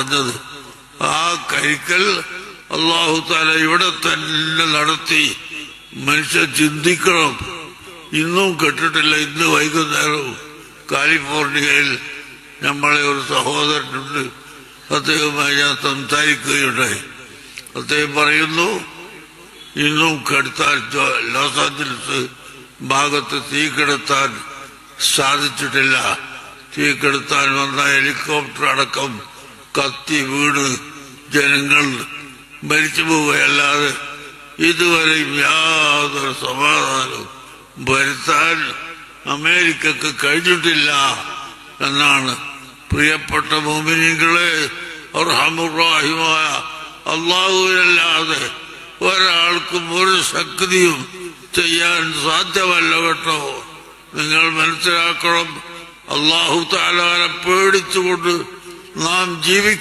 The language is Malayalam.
പറഞ്ഞത്. ആ കരിക്കൽ അള്ളാഹു താല ഇവിടെ തന്നെ നടത്തി. മനുഷ്യ ചിന്തിക്കണം. ഇന്നും കെട്ടിട്ടില്ല ഇന്ന് വൈകുന്നേരവും. കാലിഫോർണിയയിൽ നമ്മളെ ഒരു സഹോദരനുണ്ട്. അദ്ദേഹവുമായി ഞാൻ സംസാരിക്കുകയുണ്ടായി അദ്ദേഹം പറയുന്നു ഇന്നും കെടുത്താൻ ലോസ് ആഞ്ചലസ് ഭാഗത്ത് തീ കെടുത്താൻ സാധിച്ചിട്ടില്ല. തീ കെടുത്താൻ വന്ന ഹെലികോപ്റ്റർ അടക്കം കത്തി വീണ് ജനങ്ങൾ മരിച്ചു പോവുകയല്ലാതെ ഇതുവരെയും യാതൊരു സമാധാനവും വരുത്താൻ അമേരിക്കക്ക് കഴിഞ്ഞിട്ടില്ല എന്നാണ് പ്രിയപ്പെട്ട മോമിനികളെ അർഹമുറാഹിമായ അള്ളാഹുവിനല്ലാതെ ഒരാൾക്കും ഒരു ശക്തിയും ചെയ്യാൻ സാധ്യമല്ല കേട്ടോ. നിങ്ങൾ മനസ്സിലാക്കണം അള്ളാഹു താലാനെ പേടിച്ചുകൊണ്ട് നാം ജീവിക്കും